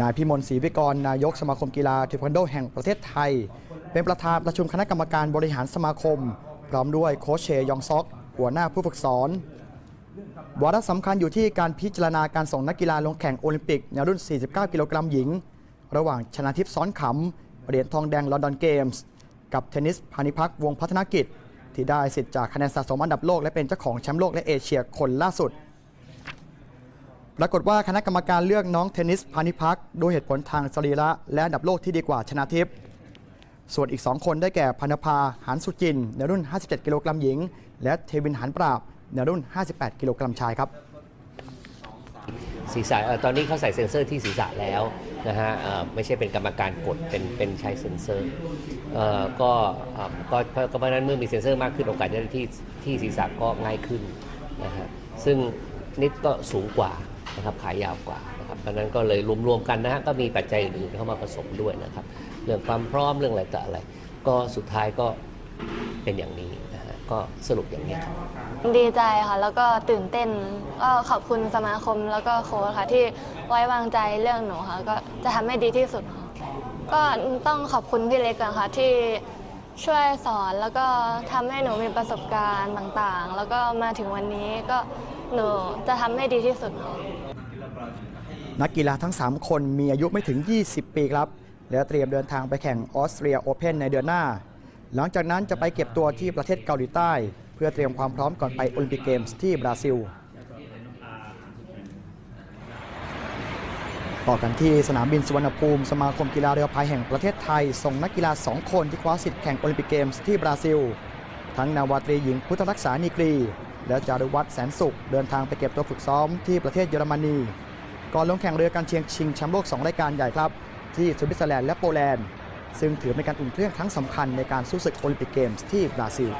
นายพิมลศรีวิกร นายกสมาคมกีฬาเทควันโดแห่งประเทศไทย เป็นประธานประชุมคณะกรรมการบริหารสมาคม พร้อมด้วยโค้ชเชยองซอก หัวหน้าผู้ฝึกสอนวาระสำคัญอยู่ที่การพิจารณาการส่งนักกีฬาลงแข่งโอลิมปิกในรุ่น 49 กิโลกรัมหญิง ระหว่างชนะทิพย์ซ้อนขำเหรียญทองแดงลอนดอนเกมส์ กับเทนนิสพานิพักวงพัฒนกิจ ที่ได้สิทธิ์จากคะแนนสะสมอันดับโลกและเป็นเจ้าของแชมป์โลกและเอเชียคนล่าสุด ปรากฏว่าคณะกรรมการเลือกน้องเทนนิสพานิพักษ์ด้วยเหตุผลทางสรีระและอันดับโลกที่ดีกว่าชนะทิพย์ส่วนอีก 2 คนได้แก่พนภาหานสุจิน ในรุ่น 57 กิโลกรัมหญิง และเทวินหานปราบ ในรุ่น 58 กิโลกรัมชายครับศีรษะตอนนี้เขาใส่เซ็นเซอร์ที่ศีรษะแล้วนะฮะไม่ใช่เป็นกรรมการกดเป็นเป็นใช้เซ็นเซอร์ก็ก็เพราะนั้นเมื่อมีเซ็นเซอร์มากขึ้นโอกาสได้ที่ที่ศีรษะก็ง่ายขึ้นนะฮะซึ่งนิดก็สูงกว่า นะครับขายยาวกว่านะครับเพราะนั้นก็เลยรวมๆกันนะฮะก็มีปัจจัยอื่นๆเข้ามาผสมด้วยนะครับ เรื่องความพร้อมเรื่องอะไรต่ออะไร ก็สุดท้ายก็เป็นอย่างนี้นะฮะก็สรุปอย่างนี้ครับดีใจค่ะแล้วก็ตื่นเต้นก็ขอบคุณสมาคมแล้วก็โค้ชค่ะที่ไว้วางใจเรื่องหนูค่ะก็จะทำให้ดีที่สุดค่ะก็ต้องขอบคุณพี่เล็กก่อนค่ะที่ ช่วยสอนแล้วก็ทำให้หนูมีประสบการณ์ต่างๆ แล้วก็มาถึงวันนี้ก็หนูจะทำให้ดีที่สุดค่ะ นักกีฬาทั้ง 3 คนมีอายุไม่ถึง 20 ปีครับ และเตรียมเดินทางไปแข่งออสเตรียโอเพนในเดือนหน้า หลังจากนั้นจะไปเก็บตัวที่ประเทศเกาหลีใต้ เพื่อเตรียมความพร้อมก่อนไปโอลิมปิกเกมส์ที่บราซิล ต่อกันที่สนามบินสุวรรณภูมิ สมาคมกีฬาเรือพายแห่งประเทศไทย ส่งนักกีฬา 2 คนที่คว้าสิทธิ์แข่งโอลิมปิกเกมส์ที่บราซิล ทั้งนาวาตรีหญิงพุทธรักษานีกรี และจารุวัฒน์แสนสุข เดินทางไปเก็บตัวฝึกซ้อมที่ประเทศเยอรมนี ก่อนลงแข่งเรือการเชียงชิงแชมป์โลก 2 รายการใหญ่ครับ ที่สวิตเซอร์แลนด์และโปแลนด์ ซึ่งถือเป็นการอุ่นเครื่องครั้งสำคัญในการสู้ศึกโอลิมปิกเกมส์ที่บราซิล